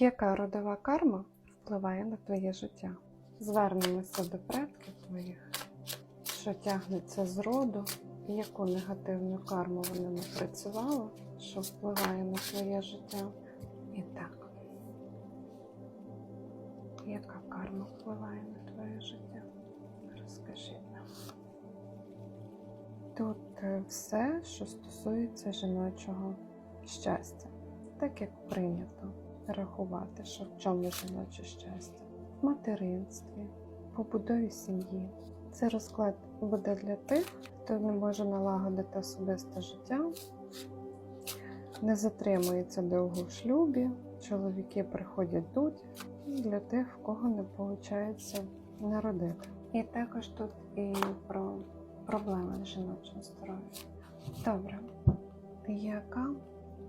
Яка родова карма впливає на твоє життя? Звернемося до предків твоїх, що тягнеться з роду, яку негативну карму вони напрацювали, що впливає на твоє життя. І так, яка карма впливає на твоє життя? Розкажіть нам. Тут е, все, що стосується жіночого щастя, так як прийнято рахувати, що в чому жіноче щастя, в материнстві, побудові сім'ї. Цей розклад буде для тих, хто не може налагодити особисте життя, не затримується довго в шлюбі, чоловіки приходять тут, і для тих, в кого не виходить народити. І також тут і про проблеми з жіночим здоров'ям. Добре, яка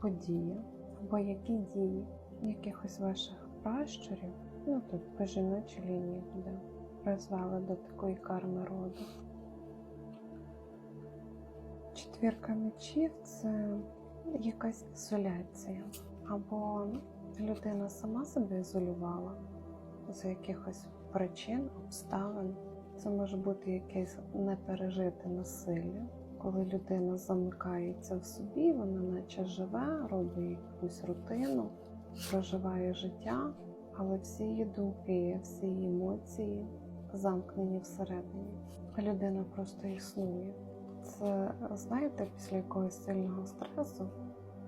подія або які дії якихось ваших пращурів, ну тут по жіночій лінії буде, призвели до такої карми роду? Четвірка мечів це якась ізоляція. Або людина сама себе ізолювала з якихось причин, обставин. Це може бути якесь непережите насилля, коли людина замикається в собі, вона наче живе, робить якусь рутину, проживає життя, але всі її думки, всі її емоції замкнені всередині. Людина просто існує. Це, знаєте, після якогось сильного стресу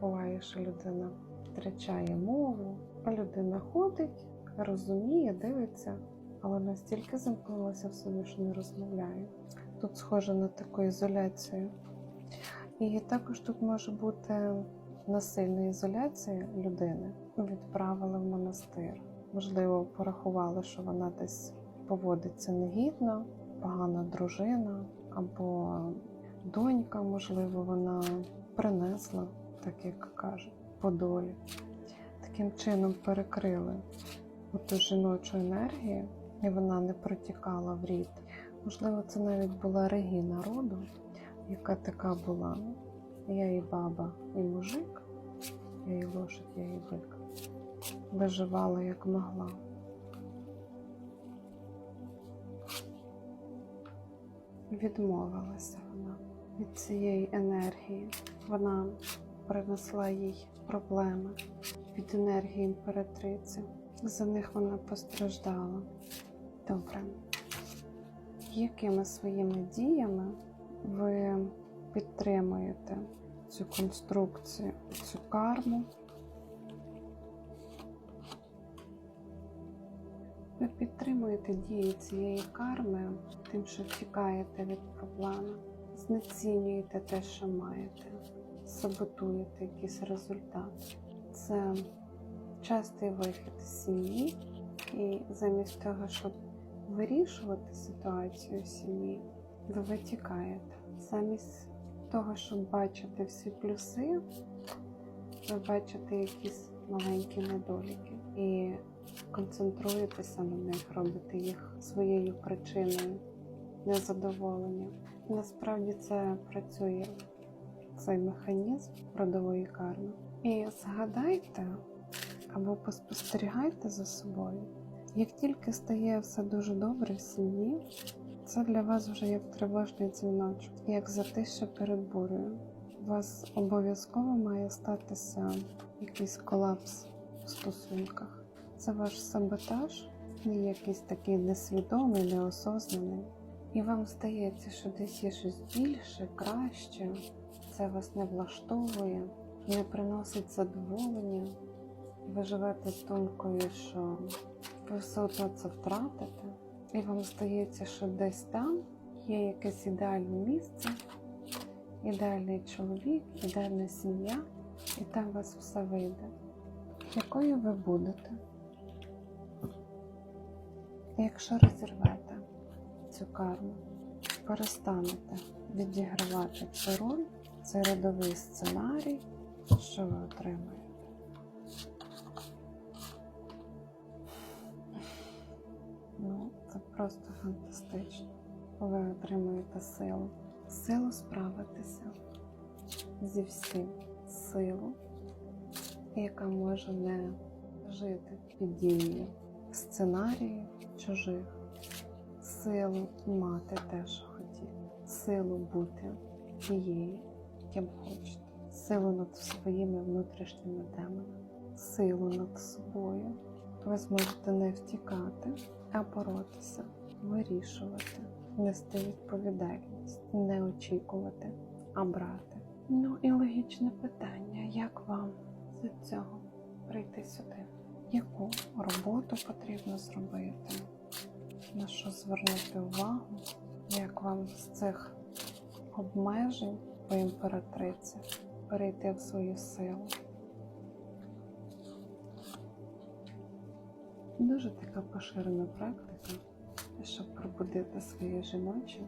буває, що людина втрачає мову, а людина ходить, розуміє, дивиться, але настільки замкнулася в собі, що не розмовляє. Тут схоже на таку ізоляцію. І також тут може бути насильна ізоляція людини. Відправили в монастир. Можливо, порахували, що вона десь поводиться негідно, погана дружина або донька, можливо, вона принесла, так як кажуть, по долі. Таким чином перекрили оту жіночу енергію, і вона не протікала в рід. Можливо, це навіть була Регіна роду, яка така була. Я і баба, і мужик, я і лошадь, я і бик. Виживала як могла. Відмовилася вона від цієї енергії. Вона принесла їй проблеми від енергії імператриці. За них вона постраждала. Добре. Якими своїми діями ви підтримуєте цю конструкцію, цю карму? Ви підтримуєте дії цієї карми тим, що тікаєте від проблеми, знецінюєте те, що маєте, саботуєте якийсь результат. Це частий вихід з сім'ї, і замість того, щоб вирішувати ситуацію в сім'ї, ви витікаєте. Замість того, щоб бачити всі плюси, ви бачите якісь маленькі недоліки і концентруєтеся на них, робите їх своєю причиною незадоволення. Насправді це працює цей механізм родової карми. І згадайте або поспостерігайте за собою. Як тільки стає все дуже добре в сім'ї, це для вас вже як тривожний дзвіночок, як затища перед бурею. У вас обов'язково має статися якийсь колапс в стосунках. Це ваш саботаж, і якийсь такий несвідомий, неосознаний. І вам здається, що десь є щось більше, краще, це вас не влаштовує, не приносить задоволення. Ви живете з думкою, що ви все одно це втратите, і вам здається, що десь там є якесь ідеальне місце, ідеальний чоловік, ідеальна сім'я, і там вас все вийде. Якою ви будете? Якщо розірвете цю карму, перестанете відігравати цю роль, цей родовий сценарій, що ви отримаєте? Просто фантастично. Ви отримуєте силу. Силу справитися зі всім. Силу, яка може не жити під дією сценаріїв чужих, силу мати те, що хотіти, силу бути тією, ким хочете, силу над своїми внутрішніми темами, силу над собою. Ви зможете не втікати, а боротися, вирішувати, нести відповідальність, не очікувати, а брати. Ну і логічне питання, як вам з цього прийти сюди? Яку роботу потрібно зробити? На що звернути увагу? Як вам з цих обмежень по імператриці перейти в свою силу? Дуже така поширена практика, щоб пробудити своє жіноче,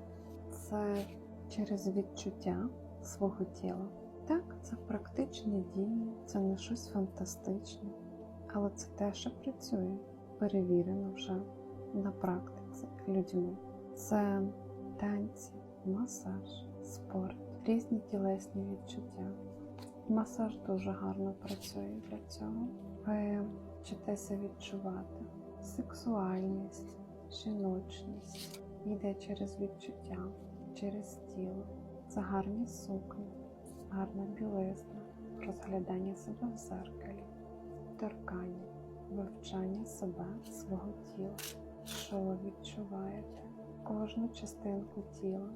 це через відчуття свого тіла. Так, це практичні дії, це не щось фантастичне, але це те, що працює, перевірено вже на практиці людьми. Це танці, масаж, спорт, різні тілесні відчуття. Масаж дуже гарно працює для цього. Ви вчитеся відчувати сексуальність, жіночність йде через відчуття, через тіло. Це гарні сукні, гарна білизна, розглядання себе в зеркалі, торкання, вивчання себе, свого тіла, що ви відчуваєте. Кожну частинку тіла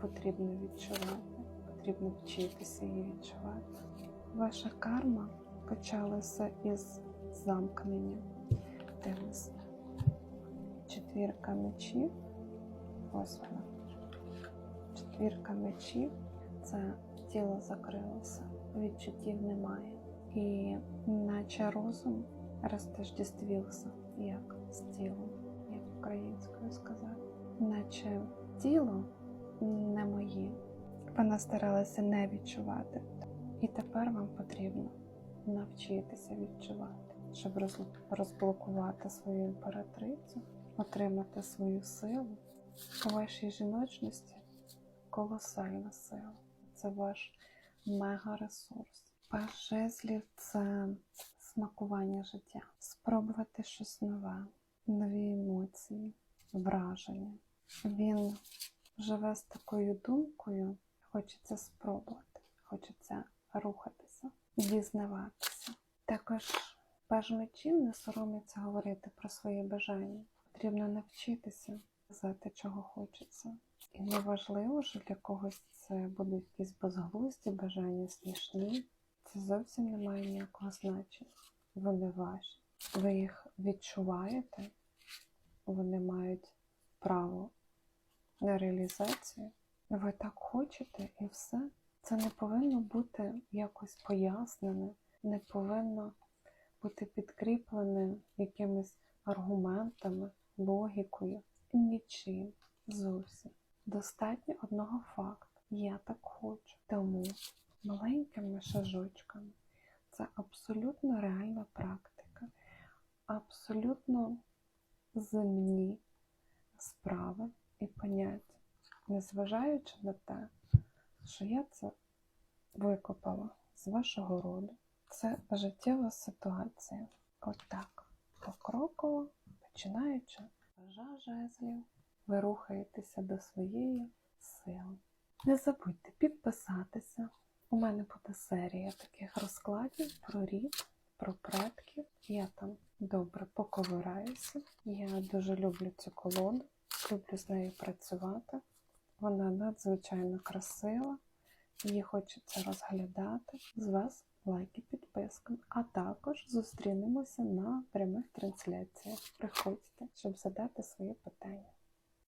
потрібно відчувати, потрібно вчитися її відчувати. Ваша карма почалася із замкнення. Дивись. Четвірка мечів. Ось вона. Четвірка мечів це тіло закрилося, відчуттів немає. І наче розум розтождествився, як з тілом, як українською сказати. Наче тіло не моє. Вона старалася не відчувати. І тепер вам потрібно навчитися відчувати, щоб розблокувати свою імператрицю, отримати свою силу. У вашій жіночності колосальна сила. Це ваш мега-ресурс. Паш жезлів це смакування життя, спробувати щось нове, нові емоції, враження. Він живе з такою думкою, хочеться спробувати, хочеться рухатися, дізнаватися. Також паж мечів не соромиться говорити про свої бажання. Потрібно навчитися казати, чого хочеться. І неважливо, що для когось це будуть якісь безглузді бажання смішні. Це зовсім не має ніякого значення. Вони ваші. Ви їх відчуваєте, вони мають право на реалізацію. Ви так хочете і все. Це не повинно бути якось пояснене, не повинно бути підкріплене якимись аргументами, логікою. Нічим зовсім. Достатньо одного факту. Я так хочу. Тому маленькими шажочками це абсолютно реальна практика, абсолютно земні справи і поняття, незважаючи на те, що я це викопала з вашого роду. Це життєва ситуація. Отак, покроково, починаючи пажа жезлів, ви рухаєтеся до своєї сили. Не забудьте підписатися. У мене буде серія таких розкладів про рід, про предків. Я там добре поковираюся. Я дуже люблю цю колоду, люблю з нею працювати. Вона надзвичайно красива, її хочеться розглядати. З вас лайк і. А також зустрінемося на прямих трансляціях. Приходьте, щоб задати своє питання.